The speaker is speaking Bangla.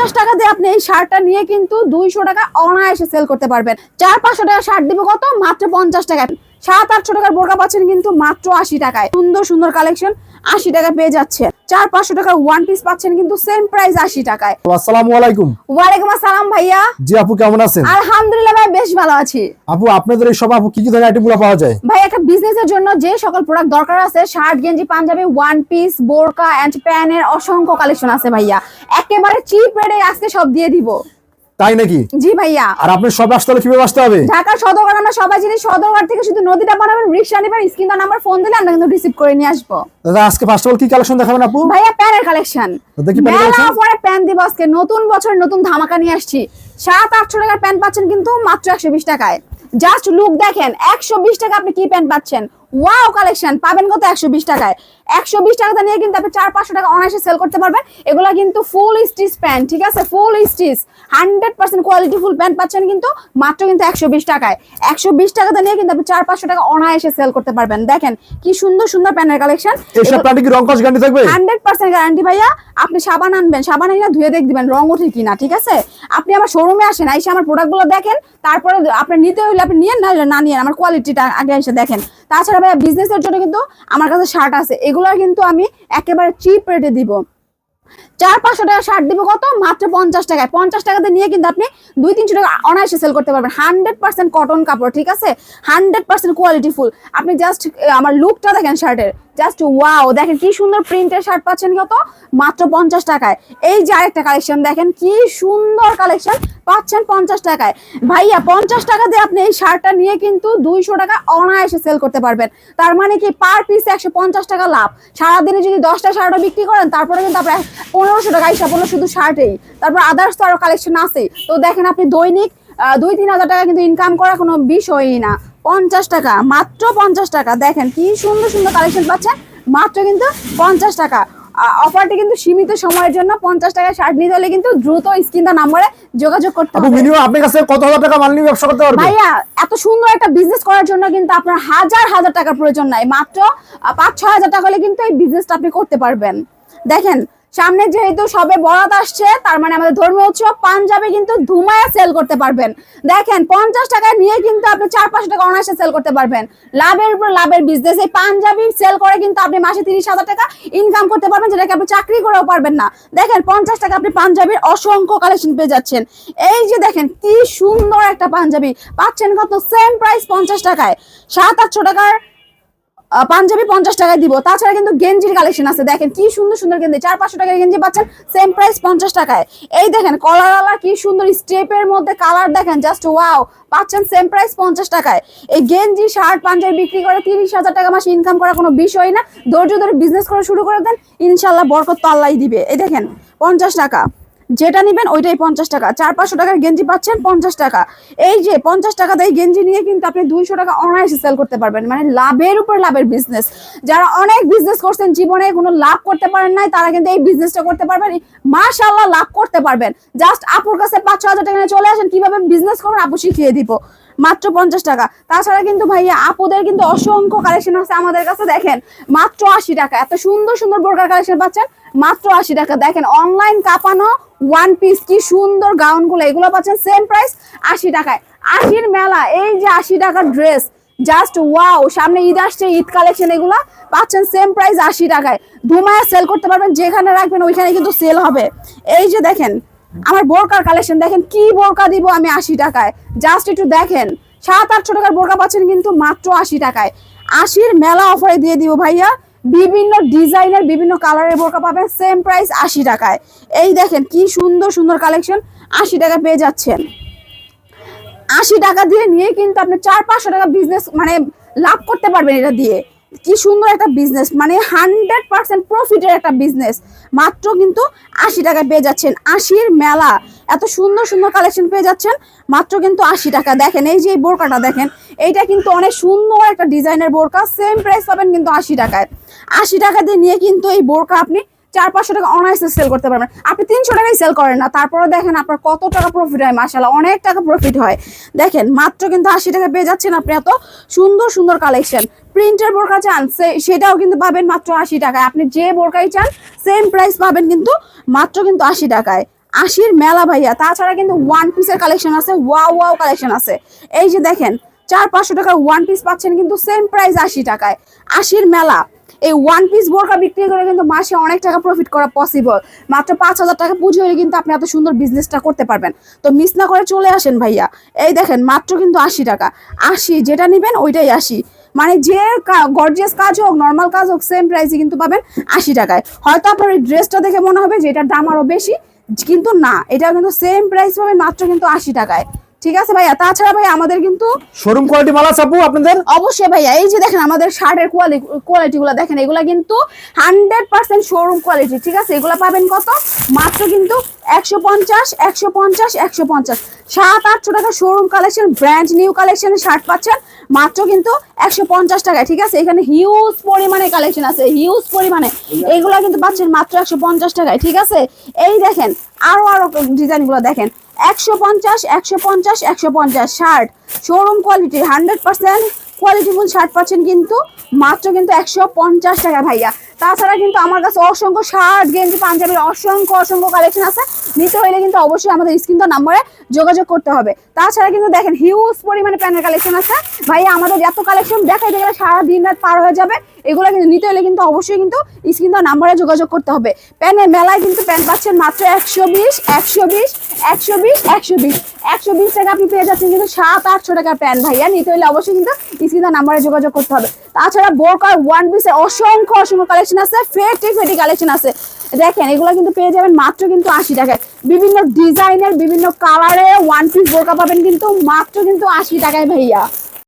পঞ্চাশ টাকা দিয়ে আপনি এই শার্টটা নিয়ে কিন্তু দুইশো টাকা অনায়াসে সেল করতে পারবেন। চার পাঁচশো টাকা শার্ট দিব কত? মাত্র পঞ্চাশ টাকায়। সাত আটশো টাকার বোরকা পাচ্ছেন কিন্তু মাত্র আশি টাকায়। সুন্দর সুন্দর কালেকশন আশি টাকা পেয়ে যাচ্ছে। চার পাঁচশো টাকার ওয়ান পিস পাচ্ছেন কিন্তু সেম প্রাইস আশি টাকায়। আসসালামু আলাইকুম। ওয়ালাইকুম আসসালাম ভাইয়া। জি আপু কেমন আছেন? আলহামদুলিল্লাহ ভাই বেশ ভালো আছি। আপু আপনাদের এই সব আপু কি কি ধরনের আইটেমগুলো পাওয়া যায়? ভাই একটা বিজনেসের জন্য যে সকল প্রোডাক্ট দরকার আছে শার্ট গেঞ্জি পাঞ্জাবি ওয়ান পিস বোরকা এন্ড প্যানের অসংখ্য কালেকশন আছে ভাইয়া। একেবারে চিপ রেটে আজকে সব দিয়ে দিব। তাই নাকি? জি ভাইয়া। আর আপনার সব আসতে হলে কীভাবে আসতে হবে? ঢাকা সদরঘাট আমরা সবাই জানি সদরঘাট থেকে শুধু নদীটা বানাবেন রিক্সা নেবেন স্ক্রিন নাম্বার ফোন দিলে আমরা কিন্তু রিসিভ করে নিয়ে আসব। দাদা আজকে ফার্স্ট অফ অল কি কালেকশন দেখাবেন আপু? ভাইয়া প্যানের কালেকশন দেখি প্যানের মেলা collection? পরে প্যান দিব আজকে। নতুন বছর নতুন ধামাকা নিয়ে আসছি। সাত আটশো টাকার প্যান্ট পাচ্ছেন কিন্তু মাত্র একশো বিশ টাকায়। জাস্ট লুক দেখেন একশো বিশ টাকা আপনি কি প্যান্ট পাচ্ছেন? ওয়াও কালেকশন পাবেন কত? একশো বিশ টাকায়। একশো বিশ টাকা নিয়ে কিন্তু আপনি চার পাঁচশো টাকা অনায়াসে সেল করতে পারবেন। এগুলো কিন্তু ফুল স্টিচ প্যান্ট ঠিক আছে? Full stitch hundred percent quality full pant পাচ্ছেন কিন্তু মাত্র কিন্তু একশো বিশ টাকায়। একশো বিশ নিয়ে কিন্তু আপনি চার পাঁচশো টাকা অনায়াসে সেল করতে পারবেন। দেখেন কি সুন্দর সুন্দর প্যান্টের কালেকশন গ্যারান্টি থাকবে? হান্ড্রেড পার্সেন্ট গ্যারান্টি ভাইয়া আপনি সাবান আনবেন সাবান ধুয়ে দেখ দিবেন রং ওঠে কিনা ঠিক আছে? আপনি আমার শোরুমে আসেন আমার প্রোডাক্টগুলো দেখেন তারপরে আপনি নিতে হইলে আপনি নিয়েন না হলে না নিয়েন আমার কোয়ালিটিটা আগে এসে দেখেন। তাছাড়া ভাইয়া বিজনেসের জন্য কিন্তু আমার কাছে শার্ট আছে এগুলো কিন্তু আমি একেবারে চিপ রেটে দিব। চার পাঁচশো টাকা শার্ট দিব কত? মাত্র পঞ্চাশ টাকায়। পঞ্চাশ টাকাতে নিয়ে কিন্তু আপনি দুই তিনশো টাকা অনায়াসে সেল করতে পারবেন। হান্ড্রেড পার্সেন্ট কটন কাপড়, ঠিক আছে? হান্ড্রেড পার্সেন্ট কোয়ালিটি ফুল আপনি জাস্ট আমার লুকটা দেখেন শার্টের জাস্ট ওয়াও দেখেন কি সুন্দর প্রিন্টের শার্ট পাচ্ছেন কত? মাত্র পঞ্চাশ টাকায়। এই যে আরেকটা কালেকশন দেখেন কি সুন্দর কালেকশন পাচ্ছেন পঞ্চাশ টাকায়। ভাইয়া, পঞ্চাশ টাকা দিয়ে আপনি এই শার্টটা নিয়ে কিন্তু দুইশো টাকা অনায়াসে সেল করতে পারবেন। তার মানে কি পার পিস একশো পঞ্চাশ টাকা লাভ। সারাদিনে যদি দশটা শার্টও বিক্রি করেন, তারপরে কিন্তু আপনার পনেরোশো টাকা হিসাব হলো শুধু শার্টেই তারপর আদার্স তো আরও কালেকশন আছে তো দেখেন আপনি দৈনিক দুই তিন হাজার টাকা কিন্তু ইনকাম করা কোনো বিষয়ই না। পঞ্চাশ টাকা মাত্র পঞ্চাশ টাকা। দেখেন কি সুন্দর সুন্দর কালেকশন পাচ্ছেন মাত্র কিন্তু পঞ্চাশ টাকা। অফারটি কিন্তু সীমিত সময়ের জন্য পঞ্চাশ টাকা শার্ট নিতে হলে কিন্তু দ্রুত স্ক্রিন দা নাম্বারে যোগাযোগ করতে হবে। মিনিমাম আপনার কাছে কত হাজার টাকা মাল নিয়ে ব্যবসা করতে পারবে? ভাইয়া এত সুন্দর একটা বিজনেস করার জন্য কিন্তু আপনার হাজার হাজার টাকার প্রয়োজন নাই। মাত্র পাঁচ ছয় হাজার টাকা হলে কিন্তু এই বিজনেসটা আপনি করতে পারবেন। দেখেন সামনে যেহেতু সবে বরাত আসছে, তার মানে আমাদের ধর্মীয় উৎসব পাঞ্জাবে কিন্তু ধুমায়া সেল করতে পারবেন। দেখেন, পঞ্চাশ টাকা নিয়ে কিন্তু আপনি চার পাঁচশো টাকা অনায়াসে সেল করতে পারবেন। লাভের উপর লাভের বিজনেস এই পাঞ্জাবি সেল করে কিন্তু আপনি মাসে তিরিশ হাজার টাকা ইনকাম করতে পারবেন, যেটাকে আপনি চাকরি করেও পারবেন না। দেখেন, পঞ্চাশ টাকা আপনি পাঞ্জাবির অসংখ্য কালেকশন পেয়ে যাচ্ছেন। এই যে দেখেন, কি সুন্দর একটা পাঞ্জাবি। পাচ্ছেন কত? সেম প্রাইস পঞ্চাশ টাকায়। সাত আটশো টাকার পাঞ্জাবি পঞ্চাশ টাকায় দিব। তাছাড়া কিন্তু গেঞ্জির কালেকশন আছে। দেখেন কি সুন্দর সুন্দর গেঞ্জি, চার পাঁচশো টাকার গেঞ্জি পাচ্ছেন সেম প্রাইস পঞ্চাশ টাকায়। এই দেখেন কলার কি সুন্দর স্টেপের মধ্যে কালার দেখেন জাস্ট ওয়াও পাচ্ছেন সেম প্রাইস পঞ্চাশ টাকায়। এই গেঞ্জি শার্ট পাঞ্জাবি বিক্রি করে তিরিশ হাজার টাকা মাসে ইনকাম করা কোনো বিষয় না। ধৈর্য ধরে বিজনেস করা শুরু করে দেন ইনশাল্লাহ বরকত তো আল্লাহ দিবে। এই দেখেন, পঞ্চাশ টাকা। যেটা নিবেন ওইটাই পঞ্চাশ টাকা। চার পাঁচশো টাকার গেঞ্জি পাচ্ছেন পঞ্চাশ টাকা। এই যে পঞ্চাশ টাকাতে এই গেঞ্জি নিয়ে কিন্তু আপনি দুইশো টাকা অনায়াসে সেল করতে পারবেন। মানে লাভের উপর লাভের বিজনেস যারা অনেক বিজনেস করছেন জীবনে, কোনো লাভ করতে পারেন নাই, তারা কিন্তু এই বিজনেসটা করতে পারবেন। মাশাল্লাহ লাভ করতে পারবেন। জাস্ট আপুর কাছে পাঁচ ছ হাজার টাকা চলে আসেন, কীভাবে বিজনেস করবেন, আপু শিখিয়ে দিব। মাত্র পঞ্চাশ টাকা। তাছাড়া কিন্তু ভাইয়া আপুদের কিন্তু অসংখ্য কালেকশন আছে আমাদের কাছে, দেখেন, মাত্র আশি টাকা। এত সুন্দর সুন্দর বোরকার কালেকশন পাচ্ছেন, মাত্র আশি টাকা। দেখেন অনলাইন কাপানো ওয়ান পিস কি সুন্দর গাউনগুলো এগুলো পাচ্ছেন সেম প্রাইস আশি টাকায়। আশির মেলা, এই যে আশি টাকার ড্রেস জাস্ট ওয়াও সামনে ঈদ আসছে, ঈদ কালেকশন এগুলো পাচ্ছেন সেম প্রাইস আশি টাকায়। ধুমায়া সেল করতে পারবেন, যেখানে রাখবেন, ওইখানে কিন্তু সেল হবে। এই যে দেখেন আমার বোরকার কালেকশন দেখেন কি বোরকা দিব আমি আশি টাকায়। জাস্ট একটু দেখেন, সাত আটশো টাকার বোরকা পাচ্ছেন কিন্তু মাত্র আশি টাকায়। আশির মেলা অফারে দিয়ে দিব ভাইয়া। বিভিন্ন ডিজাইনের, বিভিন্ন কালারের বোরকা পাবেন সেম প্রাইস আশি টাকায়। এই দেখেন কি সুন্দর সুন্দর কালেকশন আশি টাকা পেয়ে যাচ্ছেন। আশি টাকা দিয়ে নিয়ে কিন্তু আপনি চার পাঁচশো টাকা বিজনেস মানে লাভ করতে পারবেন এটা দিয়ে। কি সুন্দর একটা বিজনেস মানে হান্ড্রেড পার্সেন্ট প্রফিটের একটা বিজনেস মাত্র কিন্তু আশি টাকা পেয়ে যাচ্ছেন আশির মেলা। এত সুন্দর সুন্দর কালেকশন পেয়ে যাচ্ছেন, মাত্র কিন্তু আশি টাকা। দেখেন, এই যে বোরকাটা দেখেন, এইটা কিন্তু অনেক সুন্দর একটা ডিজাইনের বোরকা সেম প্রাইস পাবেন কিন্তু আশি টাকায়। আশি টাকা দিয়ে নিয়ে কিন্তু এই বোরকা আপনি চার পাঁচশো টাকা অনায়াসে সেল করতে পারবেন। আপনি তিনশো টাকায় সেল করেন না তারপরে দেখেন আপনার কত টাকা প্রফিট হয় মাসাল্লাহ অনেক টাকা প্রফিট হয়। দেখেন, মাত্র কিন্তু আশি টাকা পেয়ে যাচ্ছেন আপনি এত সুন্দর সুন্দর কালেকশন প্রিন্টের বোরকা চান সেটাও কিন্তু পাবেন মাত্র আশি টাকায়। আপনি যে বোরকাই চান সেম প্রাইস পাবেন কিন্তু মাত্র কিন্তু আশি টাকায়। আশির মেলা ভাইয়া, তাছাড়া কিন্তু ওয়ান পিসের কালেকশন আছে ওয়াও ওয়াও কালেকশন আছে। এই যে দেখেন চার পাঁচশো টাকার ওয়ান পিস পাচ্ছেন কিন্তু সেম প্রাইস আশি টাকায়। আশির মেলা। এই ওয়ান পিস বোরকা বিক্রি করে কিন্তু মাসে অনেক টাকা প্রফিট করা পসিবল মাত্র পাঁচ হাজার টাকা পুঁজি হলে কিন্তু আপনি এত সুন্দর বিজনেসটা করতে পারবেন। তো মিস না করে চলে আসেন ভাইয়া। এই দেখেন, মাত্র কিন্তু আশি টাকা। আশি, যেটা নেবেন ওইটাই আশি। মানে যে গর্জিয়াস কাজ হোক নর্মাল কাজ হোক সেম প্রাইসে কিন্তু পাবেন আশি টাকায়। হয়তো আপনার এই ড্রেসটা দেখে মনে হবে যে এটার দাম আরও বেশি, কিন্তু না। এটা কিন্তু সেম প্রাইস পাবেন মাত্র কিন্তু আশি টাকায়। ঠিক আছে ভাইয়া? তাছাড়া ভাই আমাদের কিন্তু শোরুম কোয়ালিটি মাল আছে আপু আপনাদের? অবশ্যই ভাইয়া। এই যে দেখেন আমাদের শার্টের কোয়ালিটি কোয়ালিটি গুলো দেখেন এগুলা কিন্তু হান্ড্রেড পার্সেন্ট শোরুম কোয়ালিটি ঠিক আছে? এগুলা পাবেন কত? মাত্র কিন্তু একশো পঞ্চাশ একশো পঞ্চাশ একশো পঞ্চাশ। সাত আটশো টাকা শোরুম কালেকশন ব্র্যান্ড নিউ কালেকশনের শার্ট পাচ্ছেন মাত্র কিন্তু একশো পঞ্চাশ টাকায় ঠিক আছে? এখানে হিউজ পরিমাণে কালেকশন আছে হিউজ পরিমাণে। এইগুলা কিন্তু পাচ্ছেন মাত্র একশো পঞ্চাশ টাকায় ঠিক আছে? এই দেখেন আরও আরও ডিজাইনগুলো দেখেন। একশো পঞ্চাশ একশো পঞ্চাশ একশো পঞ্চাশ shirt showroom quality hundred percent quality full shirt পাচ্ছেন কিন্তু, মাত্র কিন্তু একশো পঞ্চাশ টাকা ভাইয়া। তাছাড়া কিন্তু আমার কাছে অসংখ্য শার্ট, গেঞ্জি পাঞ্জাবির অসংখ্য অসংখ্য কালেকশন আছে। নিতে হলে কিন্তু অবশ্যই আমাদের স্ক্রিন নাম্বারে যোগাযোগ করতে হবে। তাছাড়া কিন্তু দেখেন হিউজ পরিমাণে প্যানের কালেকশন আছে। ভাইয়া, আমাদের এত কালেকশন দেখাইতে গেলে সারা দিন রাত পার হয়ে যাবে। এগুলো কিন্তু নিতে হলে কিন্তু অবশ্যই কিন্তু স্ক্রিন নাম্বারে যোগাযোগ করতে হবে। প্যানের মেলায় কিন্তু প্যান পাচ্ছেন মাত্র একশো বিশ একশো বিশ একশো বিশ একশো বিশ। একশো বিশ টাকা আপনি পেয়ে যাচ্ছেন কিন্তু সাত, আটশো টাকার প্যান ভাইয়া, নিতে হলে অবশ্যই কিন্তু স্ক্রিন নাম্বারে যোগাযোগ করতে হবে। তাছাড়া বোরকার ওয়ান পিসের অসংখ্য অসংখ্য কালেকশন আছে ফেটি ফেটি কালেকশন আছে। দেখেন, এগুলো কিন্তু পেয়ে যাবেন মাত্র কিন্তু আশি টাকায়। বিভিন্ন ডিজাইনের বিভিন্ন কালারে ওয়ান পিস বোরকা পাবেন কিন্তু মাত্র কিন্তু আশি টাকায় ভাইয়া।